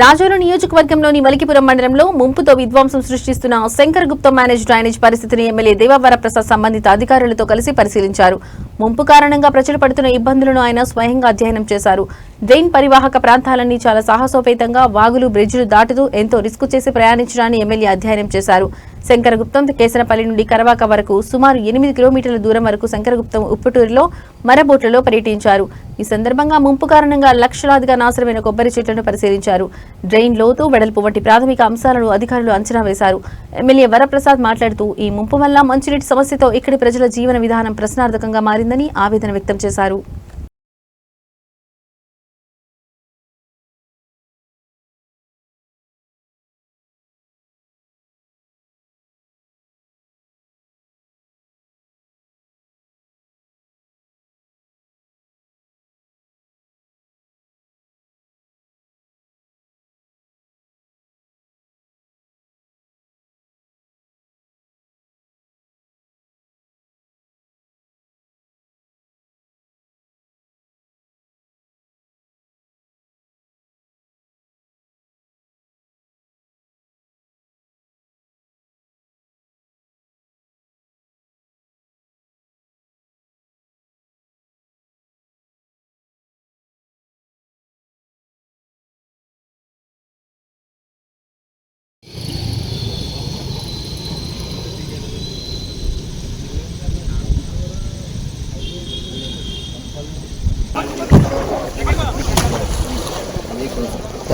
రాజోలు నియోజకవర్గంలోని మలికిపురం మండలంలో ముంపుతో విధ్వంసం సృష్టిస్తున్న శంకర్ గుప్త మేనేజ్ డ్రైనేజ్ పరిస్థితిని ఎమ్మెల్యే దేవవరప్రసాద్ సంబంధిత అధికారులతో కలిసి పరిశీలించారు. ముంపు కారణంగా ప్రజలు పడుతున్న ఇబ్బందులను ఆయన స్వయంగా అధ్యయనం చేశారు. డ్రైన్ పరివాహక ప్రాంతాలన్నీ చాలా సాహసోపేతంగా వాగులు బ్రిడ్జిలు దాటుతూ ఎంతో రిస్క్ చేసి ప్రయాణించడాన్ని ఎమ్మెల్యే అధ్యయనం చేశారు. శంకరగుప్తం కేసరపల్లి నుండి కరవాక వరకు సుమారు ఎనిమిది కిలోమీటర్ల దూరం వరకు శంకరగుప్తం ఉప్పుటూరులో మరబోట్లలో పర్యటించారు. ఈ సందర్భంగా ముంపు కారణంగా లక్షలాదిగా నాశనమైన కొబ్బరి చెట్లను పరిశీలించారు. డ్రైన్ లోతు వెడల్పు వంటి ప్రాథమిక అంశాలను అధికారులు అంచనా వేశారు. ఎమ్మెల్యే వరప్రసాద్ మాట్లాడుతూ ఈ ముంపు వల్ల మంచినీటి సమస్యతో ఇక్కడి ప్రజల జీవన విధానం ప్రశ్నార్థకంగా మారిందని ఆవేదన వ్యక్తం చేశారు.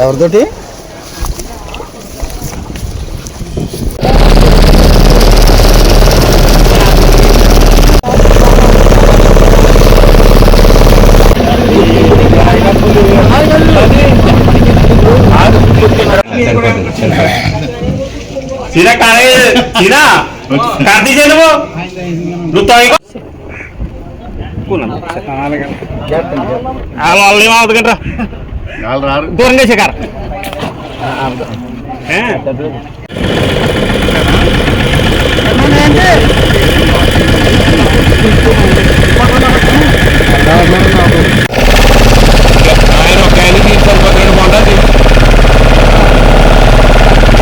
ఎవరితోటి? సీనా కారే సీనా కార్తీ దూరంగా శేఖర్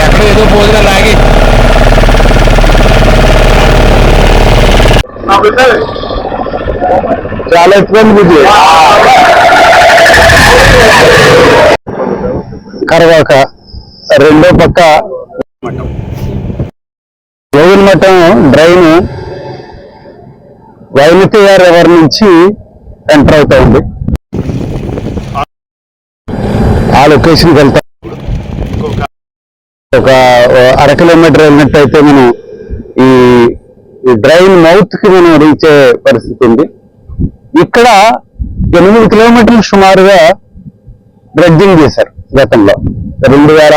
ఎక్కడ ఏదో భోజనం లాగి చాలా ఇబ్బంది బుద్ధి కరవాక రెండో పక్క జోగిన మఠం డ్రైన్ వైనతీయ రివర్ నుంచి ఎంటర్ అవుతా ఉంది? ఆ లొకేషన్కి వెళ్తా ఒక అర కిలోమీటర్ వెళ్ళినట్టయితే మనం ఈ ఈ డ్రైన్ మౌత్కి మనం రీచ్ అయ్యే పరిస్థితి ఉంది. ఇక్కడ ఎనిమిది కిలోమీటర్లు సుమారుగా డ్రెడ్జింగ్ చేశారు గతంలో. రెండు వేల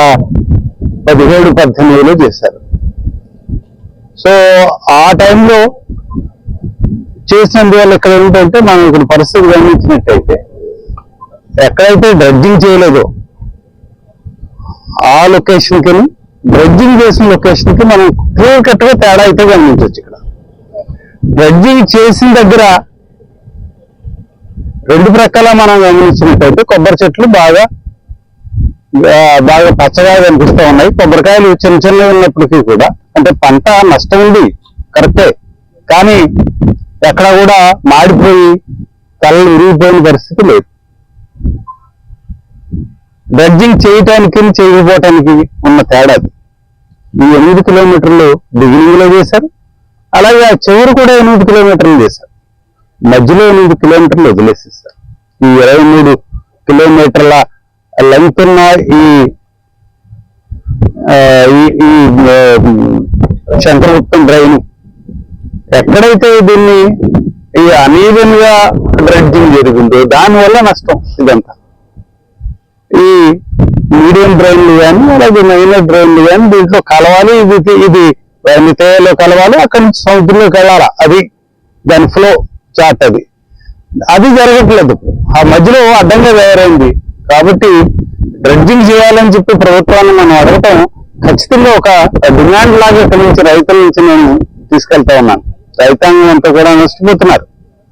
పదిహేడు పద్దెనిమిదిలో చేశారు. సో ఆ టైంలో చేసినందువల్ల ఇక్కడ ఏంటంటే మనం ఇక్కడ పరిస్థితి గమనించినట్టయితే ఎక్కడైతే డ్రెడ్జింగ్ చేయలేదో ఆ లొకేషన్కి డ్రెడ్జింగ్ చేసిన లొకేషన్కి మనం క్లియర్ కట్గా తేడా అయితే గమనించవచ్చు ఇక్కడ. డ్రెడ్జింగ్ చేసిన దగ్గర రెండు ప్రక్కల మనం గమనించినట్టయితే కొబ్బరి చెట్లు బాగా బాగా పచ్చగా కనిపిస్తూ ఉన్నాయి. కొబ్బరికాయలు చిన్న చిన్నవి ఉన్నప్పటికీ కూడా అంటే పంట నష్టం ఉంది కరెక్టే. కానీ ఎక్కడ కూడా మాడిపోయి తలలు విరిగిపోయిన పరిస్థితి లేదు. డ్రెడ్జింగ్ చేయటానికి చేయకపోవటానికి ఉన్న తేడా అది. ఈ ఎనిమిది కిలోమీటర్లు బిగినింగ్లో చేశారు. అలాగే ఆ చివరి కూడా ఎనిమిది కిలోమీటర్లు చేశారు. మధ్యలో ఎనిమిది కిలోమీటర్లు వదిలేసేసారు ఈ ఇరవై మూడు కిలోమీటర్ల లెంత్ ఉన్న ఈ ఈ శంకరగుప్తం డ్రైన్. ఎక్కడైతే దీన్ని ఈ అనీవెన్గా డ్రెడ్జింగ్ జరిగిందో దానివల్ల నష్టం ఇదంతా. ఈ మీడియం డ్రైన్లు కానీ అలాగే మైనర్ డ్రైన్లు కానీ దీంట్లో కలవాలి ఇది ఇది మితేలో కలవాలి అక్కడి నుంచి సముద్రంలోకి వెళ్ళాలి? అది దాని ఫ్లో చాట్ అది. అది జరగట్లేదు. ఆ మధ్యలో అడ్డంగా తయారైంది. కాబట్టి డ్రెడ్జింగ్ చేయాలని చెప్పి ప్రభుత్వాన్ని మనం అడగటం ఖచ్చితంగా ఒక డిమాండ్ లాగా ఇక్కడి నుంచి రైతుల నుంచి నేను తీసుకెళ్తా ఉన్నాను. రైతాంగం అంతా కూడా నష్టపోతున్నారు.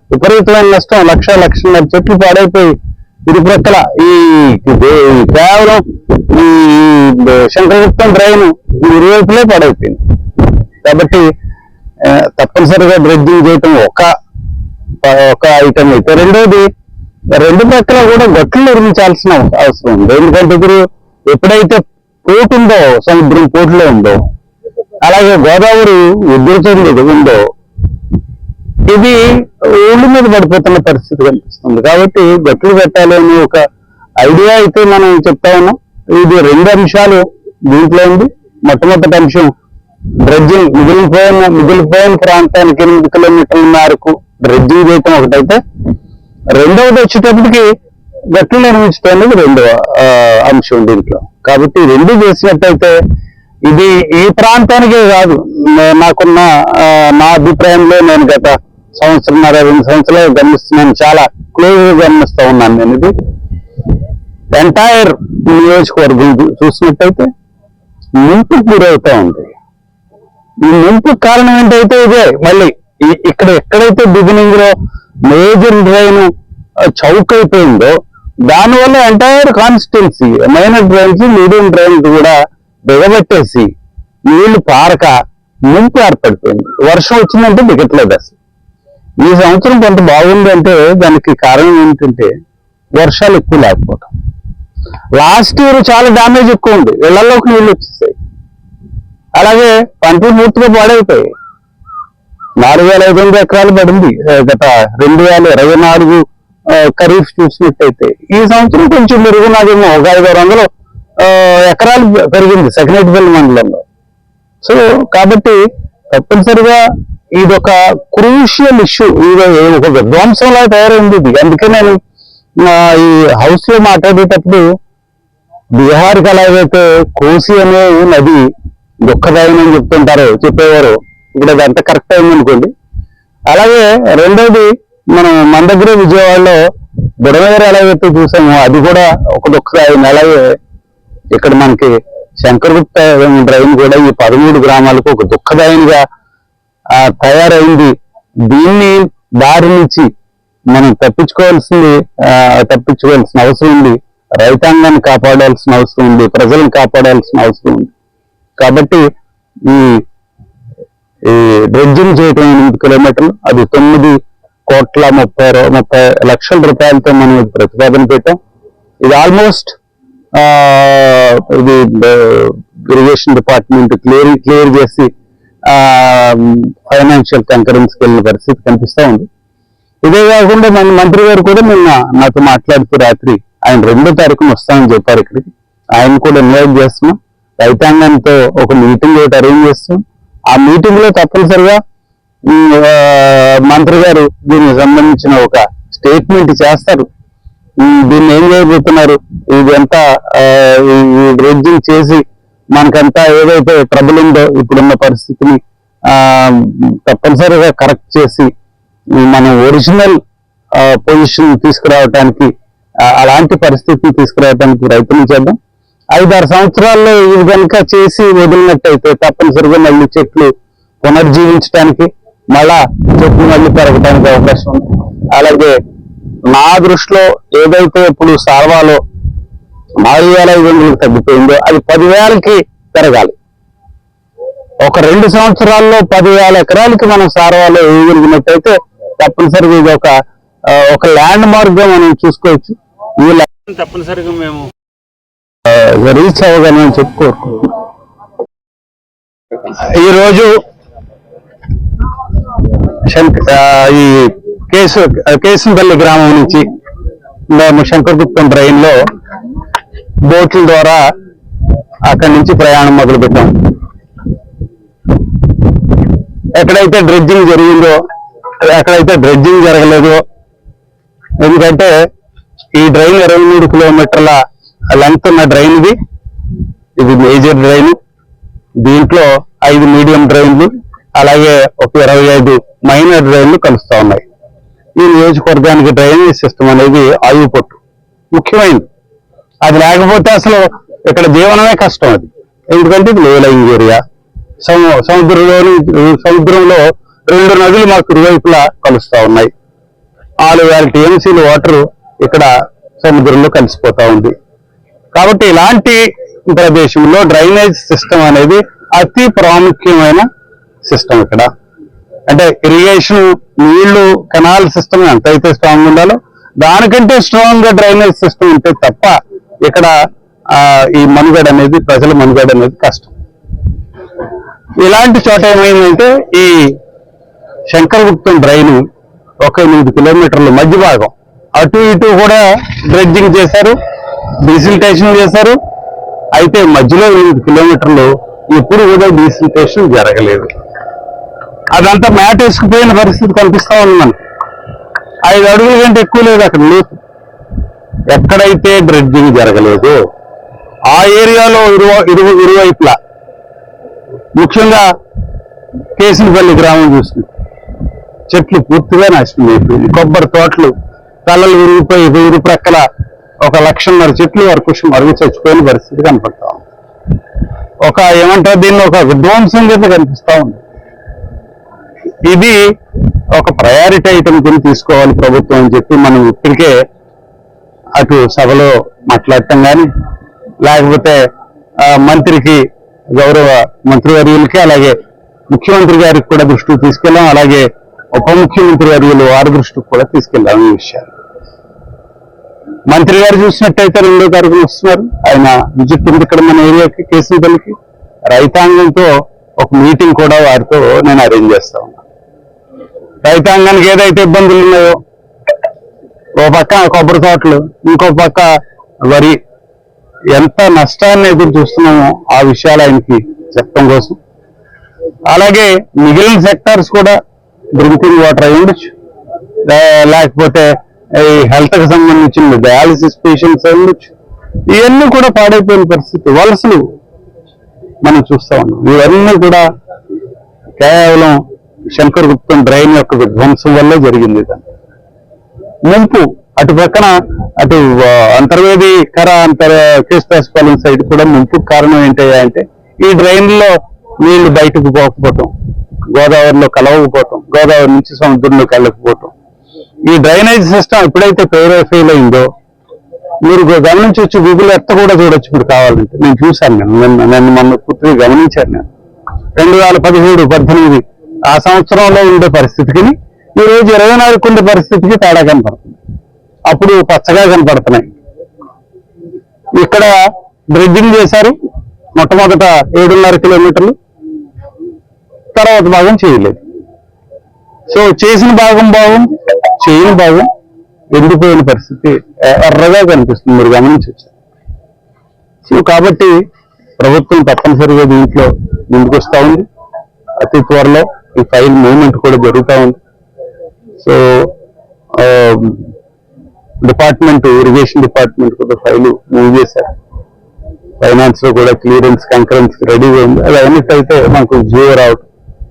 విపరీతమైన నష్టం లక్ష లక్షన్నర చెట్లు పాడైపోయి ఇరుప్రక్కల ఈ ఈ కేవలం ఈ శంకరగుప్తం డ్రైన్ ఇరువైపులే పాడైపోయింది. కాబట్టి తప్పనిసరిగా డ్రెడ్జింగ్ చేయటం ఒక ఒక ఐటమ్ అయితే. రెండోది రెండు పక్కల కూడా గట్లు నిర్మించాల్సిన అవసరం ఉంది. ఎందుకంటే ఇప్పుడు ఎప్పుడైతే పోటు ఉందో సముద్రం పోటులో ఉందో అలాగే గోదావరి ఉధృతంలో ఉందో ఇది ఊళ్ళ మీద పడిపోతున్న పరిస్థితి కనిపిస్తుంది. కాబట్టి గట్లు పెట్టాలి అని ఒక ఐడియా అయితే మనం చెప్తా ఉన్నాం. ఇది రెండు అంశాలు దీంట్లో ఉంది. మొట్టమొదటి అంశం డ్రెడ్జింగ్ మిగిలిపోయిన మిగిలిపోయిన ప్రాంతానికి ఎనిమిది కిలోమీటర్ల మేరకు డ్రెడ్జింగ్ చేయటం ఒకటైతే రెండవది వచ్చేటప్పటికి గట్లు నిర్మించడం అనేది రెండవ అంశం దీంట్లో. కాబట్టి రెండు చేసినట్టయితే ఇది ఈ ప్రాంతానికే కాదు. నాకున్న నా అభిప్రాయంలో నేను గత సంవత్సరంన్నర రెండు సంవత్సరాలు గమనిస్తున్నాను. చాలా క్లోజ్గా గమనిస్తూ ఉన్నాను నేను ఇది. ఎంటైర్ నియోజకవర్గం చూసినట్టయితే ముంపుకు గురవుతూ ఉంది. ఈ ముంపు కారణం ఏంటైతే ఇదే మళ్ళీ ఇక్కడ ఎక్కడైతే బిగినింగ్లో మేజర్ డ్రైన్ చౌక్ అయిపోయిందో దానివల్ల entire constituency minor drains medium drains కూడా దిగబెట్టేసి నీళ్ళు పారక ముంపు ఏర్పడిపోయింది. వర్షం వచ్చిందంటే దిగట్లేదు అసలు ఈ సంవత్సరం కొంత బాగుంది అంటే దానికి కారణం ఏంటంటే వర్షాలు ఎక్కువ లేకపోవడం లాస్ట్ ఇయర్ చాలా డ్యామేజ్ ఎక్కువ ఉంది. ఇళ్ళలోకి నీళ్ళు వచ్చేసాయి. అలాగే పంటలు పూర్తిగా పాడైపోయాయి. నాలుగు వేల ఐదు వందల ఎకరాలు పడింది గత రెండు వేల ఇరవై నాలుగు ఖరీఫ్ చూసినట్టయితే. ఈ సంవత్సరం కొంచెం మెరుగున్నదేమో ఒక ఐదు ఆరు వందలు ఎకరాలు పెరిగింది సెకండరీపల్లి మండలంలో. సో కాబట్టి తప్పనిసరిగా ఇది ఒక క్రూషియల్ ఇష్యూ ఇది ఒక విధ్వంసంలా తయారైంది ఇది. అందుకే నేను ఈ హౌస్లో మాట్లాడేటప్పుడు బీహార్కి అలాగైతే కోసి అనే నది దుఃఖదాయని అని చెప్తుంటారో చెప్పేవారు ఇప్పుడు అది అంత కరెక్ట్ అయింది అనుకోండి. అలాగే రెండోది మనం మన దగ్గర విజయవాడలో బుడమేర ఎలాగైతే చూసామో అది కూడా ఒక దుఃఖదాయం అలాగే ఇక్కడ మనకి శంకరగుప్త డ్రైన్ కూడా ఈ పదమూడు గ్రామాలకు ఒక దుఃఖదాయంగా తయారైంది. దీన్ని దారి నుంచి మనం తప్పించుకోవాల్సింది తప్పించుకోవాల్సిన అవసరం ఉంది. రైతాంగాన్ని కాపాడాల్సిన అవసరం ఉంది ప్రజలను కాపాడాల్సిన అవసరం ఉంది. కాబట్టి ఈ ఈ డ్రెడ్జింగ్ చేయటం ఎనిమిది కిలోమీటర్లు అది తొమ్మిది కోట్ల ముప్పై ముప్పై లక్షల రూపాయలతో మనం ఇది ప్రతిపాదన పెట్టాం ఇది ఆల్మోస్ట్ ఇది ఇరిగేషన్ డిపార్ట్మెంట్ క్లియర్ క్లియర్ చేసి ఫైనాన్షియల్ కంకరెన్స్కి వెళ్ళిన పరిస్థితి కనిపిస్తూ ఉంది. ఇదే కాకుండా మన మంత్రి గారు కూడా నిన్న నాతో మాట్లాడుతూ రాత్రి ఆయన రెండో తారీఖున వస్తామని చెప్పారు ఇక్కడికి. ఆయన కూడా ఇన్వైట్ చేస్తున్నాం. రైతాంగంతో ఒక మీటింగ్ ఒకటి అరేంజ్ చేస్తాం ఆ మీటింగ్లో తప్పనిసరిగా మంత్రి గారు దీనికి సంబంధించిన ఒక స్టేట్మెంట్ చేస్తారు. దీన్ని ఏం చేయబోతున్నారు? ఇది ఎంత డ్రెడ్జింగ్ చేసి మనకంతా ఏదైతే ట్రబుల్ ఉందో ఇప్పుడున్న పరిస్థితిని తప్పనిసరిగా కరెక్ట్ చేసి మనం ఒరిజినల్ పొజిషన్ తీసుకురావడానికి అలాంటి పరిస్థితిని తీసుకురావడానికి ప్రయత్నం చేద్దాం. ఐదారు సంవత్సరాల్లో ఇది కనుక చేసి వదిలినట్టయితే తప్పనిసరిగా మళ్ళీ చెట్లు పునర్జీవించడానికి మళ్ళా చెట్లు మళ్ళీ పెరగడానికి అవకాశం ఉంది. అలాగే నా దృష్టిలో ఏదైతే ఇప్పుడు సార్వాలో నాలుగు వేల ఐదు వందలకు తగ్గిపోయిందో అది పదివేలకి పెరగాలి. ఒక రెండు సంవత్సరాల్లో పదివేల ఎకరాలకి మనం సారవాలో వేయగలిగినట్టయితే తప్పనిసరిగా ఇది ఒక ఒక ల్యాండ్ మార్క్గా మనం చూసుకోవచ్చు. ఈ ల్యాండ్ తప్పనిసరిగా మేము రీచ్ అవ్వగలమని చెప్పి. కోరుకుంటున్నాం ఈరోజు ఈ కేసు కేసుపల్లి గ్రామం నుంచి మేము శంకరగుప్తం ట్రైన్లో బోట్ల ద్వారా అక్కడి నుంచి ప్రయాణం మొదలుపెట్టాం. ఎక్కడైతే డ్రెడ్జింగ్ జరిగిందో ఎక్కడైతే డ్రెడ్జింగ్ జరగలేదో ఎందుకంటే ఈ డ్రైన్ ఇరవై మూడు కిలోమీటర్ల లెంగ్త్ ఉన్న డ్రైన్ ఇది. ఇది మేజర్ డ్రైన్. దీంట్లో ఐదు మీడియం డ్రైన్లు అలాగే ఒక ఇరవై ఐదు మైనర్ డ్రైన్లు కలుస్తూ ఉన్నాయి. ఈ నియోజకవర్గానికి డ్రైనేజ్ సిస్టమ్ అనేది ఆయుపొట్టు ముఖ్యమైనది. అది లేకపోతే అసలు ఇక్కడ జీవనమే కష్టం అది. ఎందుకంటే ఇది లోలైంగ్ ఏరియా. సము- సముద్రంలోని సముద్రంలో రెండు నదులు మాకు ఇరువైపులా కలుస్తూ ఉన్నాయి. ఆరు వేల టీఎంసీలు వాటర్ ఇక్కడ సముద్రంలో కలిసిపోతా ఉంది. కాబట్టి ఇలాంటి ప్రదేశంలో డ్రైనేజ్ సిస్టమ్ అనేది అతి ప్రాముఖ్యమైన సిస్టమ్ ఇక్కడ. అంటే ఇరిగేషన్ నీళ్ళు కెనాల్ సిస్టమ్ ఎంతైతే స్ట్రాంగ్ ఉండాలో దానికంటే స్ట్రాంగ్గా డ్రైనేజ్ సిస్టమ్ ఉంటే తప్ప ఇక్కడ ఈ మనుగడ అనేది ప్రజల మనుగడ అనేది కష్టం. ఇలాంటి చోట ఏమైందంటే ఈ శంకరగుప్తం డ్రైన్ ఒక ఎనిమిది కిలోమీటర్ల మధ్య భాగం. అటు ఇటు కూడా డ్రెడ్జింగ్ చేశారు. డీజిల్టేషన్ చేశారు. అయితే మధ్యలో ఎనిమిది కిలోమీటర్లు ఎప్పుడు కూడా డీసిల్టేషన్ జరగలేదు. అదంతా మ్యాట్ వేసుకుపోయిన పరిస్థితి కనిపిస్తూ ఉంది మనకి. ఐదు అడుగుల కంటే ఎక్కువ లేదు అక్కడ లేదు ఎక్కడైతే డ్రెడ్జింగ్ జరగలేదు ఆ ఏరియాలో ఇరువ ఇరువు ఇరువైపులా ముఖ్యంగా కేసినపల్లి గ్రామం చూస్తుంది. చెట్లు పూర్తిగా నాశనం అయిపోయింది కొబ్బరి తోటలు తలలు విరిగిపోయి ఇరు ప్రక్కల ఒక లక్షన్నర చెట్లు వరకు మరుగు చచ్చిపోయిన పరిస్థితి కనపడతా ఉంది. ఒక ఏమంటారు దీన్ని ఒక విధ్వంసం కింద కనిపిస్తా ఉంది. ఇది ఒక ప్రయారిటీ ఐటమ్ కింద తీసుకోవాలి ప్రభుత్వం అని చెప్పి మనం ఇప్పటికే అటు సభలో మాట్లాడటం కానీ లేకపోతే మంత్రికి గౌరవ మంత్రివర్యులకి అలాగే ముఖ్యమంత్రి గారికి కూడా దృష్టికి తీసుకెళ్ళాం అలాగే ఉప ముఖ్యమంత్రి వర్యులు వారి దృష్టికి కూడా తీసుకెళ్ళాం ఈ విషయాలు మంత్రి గారు చూసినట్టయితే రెండో తారీఖున వస్తున్నారు. ఆయన విజిట్ ఉంది ఇక్కడ మన ఏరియాకి కేసీపల్లికి రైతాంగంతో ఒక మీటింగ్ కూడా వారితో నేను అరేంజ్ చేస్తా ఉన్నా. రైతాంగానికి ఏదైతే ఇబ్బందులు ఉన్నాయో ఓ పక్క కొబ్బరి తోటలు ఇంకో పక్క వరి ఎంత నష్టాన్ని ఎదురు చూస్తున్నామో ఆ విషయాలు ఆయనకి చెప్పడం కోసం. అలాగే మిగిలిన సెక్టార్స్ కూడా డ్రింకింగ్ వాటర్ అయి ఉండొచ్చు లేకపోతే ఈ హెల్త్కి సంబంధించిన డయాలసిస్ పేషెంట్స్ అయి ఉండొచ్చు. ఇవన్నీ కూడా పాడైపోయిన పరిస్థితి. వలసలు మనం చూస్తా ఉన్నాం. ఇవన్నీ కూడా కేవలం శంకర్ గుప్తం డ్రైన్ యొక్క విధ్వంసం వల్లే జరిగింది దాన్ని ముంపు అటు పక్కన అటు అంతర్వేది కర అంతర్ కేశపాలెం సైడ్ కూడా ముంపు కారణం ఏంటయ్యా అంటే ఈ డ్రైన్లో నీళ్ళు బయటకు పోకపోవటం గోదావరిలో కలవకపోవటం గోదావరి నుంచి సముద్రంలోకి వెళ్ళకపోవటం. ఈ డ్రైనేజ్ సిస్టమ్ ఎప్పుడైతే ఫెయిల్ అయిందో మీరు గమనించవచ్చు గూగుల్ ఎత్త కూడా చూడొచ్చు ఇప్పుడు కావాలంటే. నేను చూశాను నేను నిన్న నేను మొన్న పూర్తిగా గమనించాను నేను. రెండు వేల పదిహేడు పద్దెనిమిది ఆ సంవత్సరంలో ఉండే పరిస్థితికి ఈ రోజు ఇరవై నాలుగు ఉండే పరిస్థితికి తేడా కనపడుతుంది. అప్పుడు పచ్చగా కనపడుతున్నాయి. ఇక్కడ డ్రెడ్జింగ్ చేశారు మొట్టమొదట ఏడున్నర కిలోమీటర్లు తర్వాత భాగం చేయలేదు. సో చేసిన భాగం భాగం చేయని భాగం ఎండిపోయిన పరిస్థితి ఎర్రగా కనిపిస్తుంది. మీరు గమనించవచ్చు. సో కాబట్టి ప్రభుత్వం తప్పనిసరిగా దీంట్లో ముందుకొస్తూ ఉంది. అతి త్వరలో ఈ ఫైల్ మూవ్మెంట్ కూడా జరుగుతూ ఉంది. సో డిపార్ట్మెంట్ ఇరిగేషన్ డిపార్ట్మెంట్ కూడా ఫైల్ మూవ్ చేశారు. ఫైనాన్స్లో కూడా క్లియరెన్స్ కంకరెన్స్ రెడీగా ఉంది. అది అయినట్టయితే మనకు జియో రావటం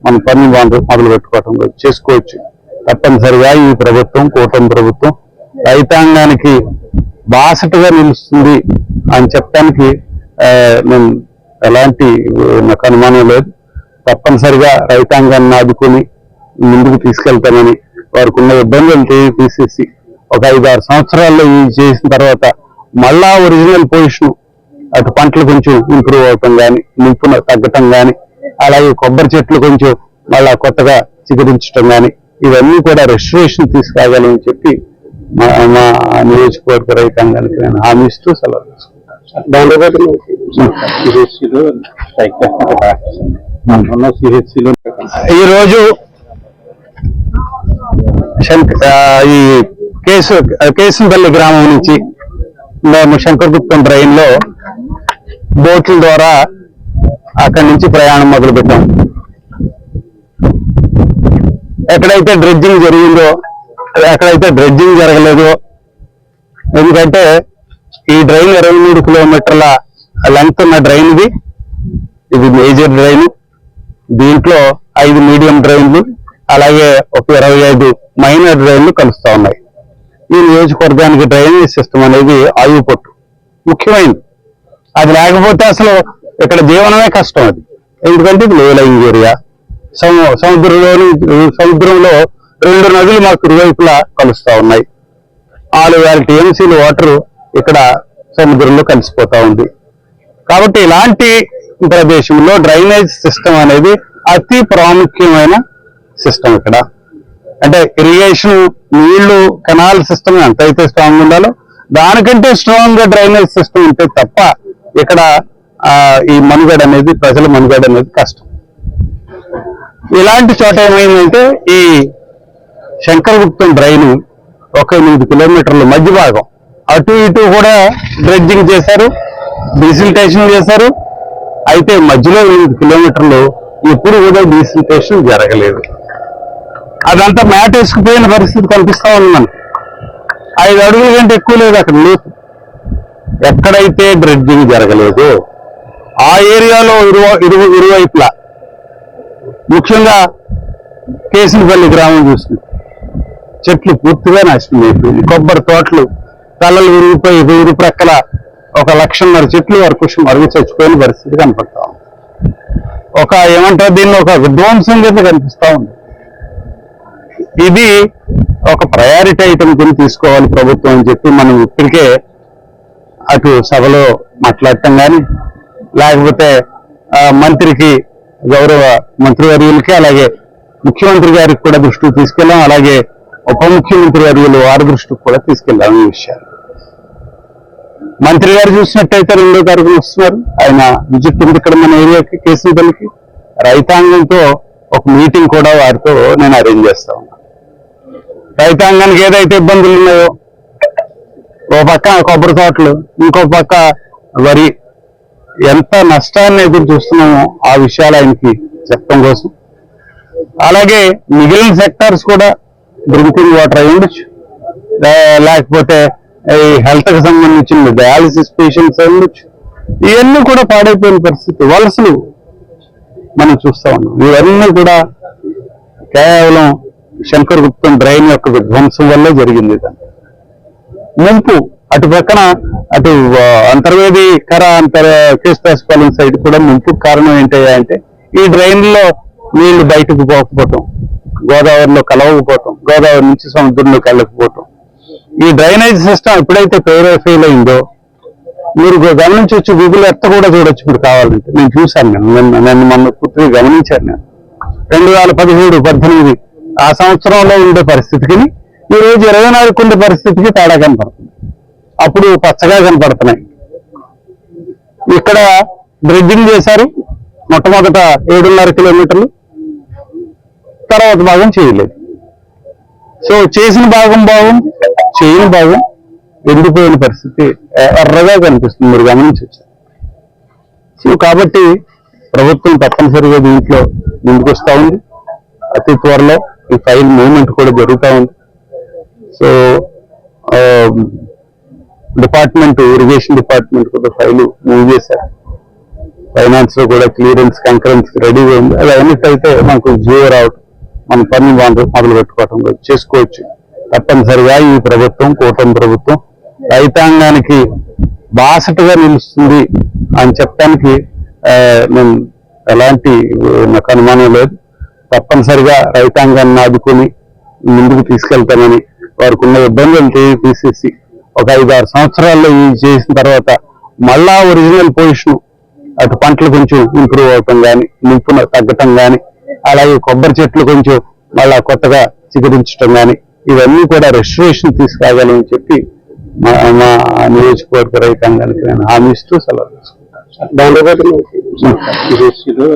మన పని మొదలు పెట్టుకోవటం చేసుకోవచ్చు. తప్పనిసరిగా ఈ ప్రభుత్వం కూటమి ప్రభుత్వం రైతాంగానికి బాసటగా నిలుస్తుంది అని చెప్పడానికి మేము నేను ఎలాంటి నాకు అనుమానం లేదు. తప్పనిసరిగా రైతాంగాన్ని ఆదుకొని ముందుకు తీసుకెళ్తానని వారికి ఉన్న ఇబ్బందులు తీసేసి ఒక ఐదారు సంవత్సరాల్లో ఇది చేసిన తర్వాత మళ్ళా ఒరిజినల్ పొజిషన్ అటు పంటలు కొంచెం ఇంప్రూవ్ అవటం కానీ నింపున తగ్గటం కానీ అలాగే కొబ్బరి చెట్లు కొంచెం మళ్ళా కొత్తగా చిగురించటం కానీ ఇవన్నీ కూడా రెస్టరేషన్ తీసుకురాగలని చెప్పి మా మా నియోజకవర్గ రైతాంగానికి నేను హామీ ఇస్తూ సెలవు తీసుకుంటాను. ఈ రోజు శంక ఆ, ఈ కేసు కేసుపల్లి గ్రామం నుంచి మేము శంకరగుప్తం ట్రైన్లో బోట్ల ద్వారా అక్కడి నుంచి ప్రయాణం మొదలు పెట్టాం ఎక్కడైతే డ్రెడ్జింగ్ జరిగిందో ఎక్కడైతే డ్రెడ్జింగ్ జరగలేదో ఎందుకంటే ఈ డ్రైన్ ఇరవై మూడు కిలోమీటర్ల లెంగ్త్ ఉన్న డ్రైన్ ఇది. ఇది మేజర్ డ్రైన్. దీంట్లో ఐదు మీడియం డ్రైన్లు అలాగే ఒక ఇరవై ఐదు మైనర్ డ్రైన్లు కలుస్తూ ఉన్నాయి. ఈ నియోజకవర్గానికి డ్రైనేజ్ సిస్టమ్ అనేది ఆయువు పొట్టు. ముఖ్యమైనది. అది లేకపోతే అసలు ఇక్కడ జీవనమే కష్టం అది. ఎందుకంటే ఇది లోలైంగ్ ఏరియా సముద్రంలోని సముద్రంలో రెండు నదులు మాకు ఇరువైపులా కలుస్తూ ఉన్నాయి. నాలుగు వేల టీఎంసీల వాటర్ ఇక్కడ సముద్రంలో కలిసిపోతూ ఉంది. కాబట్టి ఇలాంటి ప్రదేశంలో డ్రైనేజ్ సిస్టమ్ అనేది అతి ప్రాముఖ్యమైన సిస్టమ్ ఇక్కడ. అంటే ఇరిగేషన్ నీళ్ళు కెనాల్ సిస్టమ్ ఎంతైతే స్ట్రాంగ్ ఉండాలో దానికంటే స్ట్రాంగ్గా డ్రైనేజ్ సిస్టమ్ ఉంటే తప్ప ఇక్కడ ఈ మనుగడ అనేది ప్రజల మనుగడ అనేది కష్టం. ఇలాంటి చోట ఏమైందంటే ఈ శంకరగుప్తం డ్రైన్ ఒక ఎనిమిది కిలోమీటర్ల మధ్య భాగం. అటు ఇటు కూడా డ్రెడ్జింగ్ చేశారు డీసిల్టేషన్ చేశారు. అయితే మధ్యలో ఎనిమిది కిలోమీటర్లు ఎప్పుడు కూడా డీసిల్టేషన్ జరగలేదు. అదంతా మ్యాట్ వేసుకుపోయిన పరిస్థితి కనిపిస్తా ఉంది మనం ఐదు అడుగుల కంటే ఎక్కువ లేదు అక్కడ లోతు ఎక్కడైతే డ్రెడ్జింగ్ జరగలేదు ఆ ఏరియాలో ఇరువ ఇరువ ఇరువైపులా ముఖ్యంగా కేసులపల్లి గ్రామం చూస్తుంది. చెట్లు పూర్తిగా నాశనం అయిపోయింది కొబ్బరి తోటలు తలలు విరిగిపోయి ఇరు ప్రక్కల ఒక లక్షన్నర చెట్లు వరకు మరుగు చచ్చిపోయిన పరిస్థితి కనపడతా ఉంది. ఒక ఏమంటారు దీన్ని? ఒక విధ్వంసం కింద కనిపిస్తా ఉంది. ఇది ఒక ప్రయారిటీ ఐటమ్ కింద తీసుకోవాలి ప్రభుత్వం అని చెప్పి మనం ఇప్పటికే అటు సభలో మాట్లాడటం కానీ లేకపోతే మంత్రికి గౌరవ మంత్రివర్యులకి అలాగే ముఖ్యమంత్రి గారికి కూడా దృష్టికి తీసుకెళ్ళాం. అలాగే ఉప ముఖ్యమంత్రి వర్యులు వారి దృష్టికి కూడా తీసుకెళ్ళాం ఈ విషయాలు. మంత్రి గారు చూసినట్టయితే రెండో తారీఖున వస్తున్నారు. ఆయన విజిట్ ఉంది ఇక్కడ మన ఏరియాకి కేసుపల్లికి. రైతాంగంతో ఒక మీటింగ్ కూడా వారితో నేను అరేంజ్ చేస్తా ఉన్నా. రైతాంగానికి ఏదైతే ఇబ్బందులు ఉన్నాయో ఓ పక్క కొబ్బరి తోటలు ఇంకో పక్క వరి ఎంత నష్టాన్ని ఎదురు చూస్తున్నామో ఆ విషయాలు ఆయనకి చెప్పడం కోసం. అలాగే మిగిలిన సెక్టార్స్ కూడా డ్రింకింగ్ వాటర్ అయి ఉండొచ్చు లేకపోతే ఈ హెల్త్కి సంబంధించిన డయాలసిస్ పేషెంట్స్ అయి ఉండొచ్చు ఇవన్నీ కూడా పాడైపోయిన పరిస్థితి. వలసలు మనం చూస్తా ఉన్నాం. ఇవన్నీ కూడా కేవలం శంకర్ గుప్తం బ్రెయిన్ యొక్క విధ్వంసం వల్లే జరిగింది దాన్ని ముంపు అటు పక్కన అటు అంతర్వేది కర అంతర్ కృష్ణాస్పాలెం సైడ్ కూడా ముంపు కారణం ఏంటయ్యా అంటే ఈ డ్రైన్లో నీళ్ళు బయటకు పోకపోవటం గోదావరిలో కలవకపోవటం గోదావరి నుంచి సముద్రంలో కలవకపోవటం ఈ డ్రైనేజ్ సిస్టమ్ ఎప్పుడైతే ఫెయిల్ ఫెయిల్ అయిందో మీరు గమనించవచ్చు గూగుల్ ఎత్త కూడా చూడొచ్చు ఇప్పుడు కావాలంటే. నేను చూశాను నేను నిన్న నన్ను మొన్న పూర్తిగా గమనించాను నేను. రెండు వేల పదిహేడు పద్దెనిమిది ఆ సంవత్సరంలో ఉండే పరిస్థితికి ఈ రోజు ఇరవై నాలుగు ఉండే పరిస్థితికి తేడా కనపడుతుంది. అప్పుడు పచ్చగా కనపడుతున్నాయి. ఇక్కడ బ్రిడ్జింగ్ చేశారు. మొట్టమొదట ఏడున్నర కిలోమీటర్లు. తర్వాత భాగం చేయలేదు. సో చేసిన భాగం భాగం చేయని భాగం ఎండిపోయిన పరిస్థితి ఎర్రగా కనిపిస్తుంది. మీరు గమనించవచ్చు. సో కాబట్టి ప్రభుత్వం తప్పనిసరిగా దీంట్లో ముందుకొస్తూ ఉంది. అతి త్వరలో ఈ ఫైల్ మూవ్మెంట్ కూడా జరుగుతూ ఉంది. సో డిపార్ట్మెంట్ ఇరిగేషన్ డిపార్ట్మెంట్ కూడా ఫైల్ మూవ్ చేశారు. ఫైనాన్స్లో కూడా క్లియరెన్స్ కంకరెన్స్ రెడీగా ఉంది అది అయినట్టయితే మనకు జియో రావటం మన పని మొదలు మొదలు పెట్టుకోవటం చేసుకోవచ్చు. తప్పనిసరిగా ఈ ప్రభుత్వం కూటమి ప్రభుత్వం రైతాంగానికి బాసటగా నిలుస్తుంది అని చెప్పడానికి మేము నేను ఎలాంటి నాకు అనుమానం లేదు. తప్పనిసరిగా రైతాంగాన్ని ఆదుకొని ముందుకు తీసుకెళ్తానని వారికి ఉన్న ఇబ్బందులు తీసేసి ఒక ఐదు ఆరు సంవత్సరాల్లో ఇది చేసిన తర్వాత మళ్ళా ఒరిజినల్ పొజిషన్ అటు పంటలు కొంచెం ఇంప్రూవ్ అవటం కానీ నింపున తగ్గటం కానీ అలాగే కొబ్బరి చెట్లు కొంచెం మళ్ళా కొత్తగా చిగురించడం కానీ ఇవన్నీ కూడా రెస్టరేషన్ తీసుకురాగలని చెప్పి మా మా నియోజకవర్గ రైతాంగానికి నేను హామీ ఇస్తూ సెలవు తీసుకుంటాను. సిహెచ్సిలో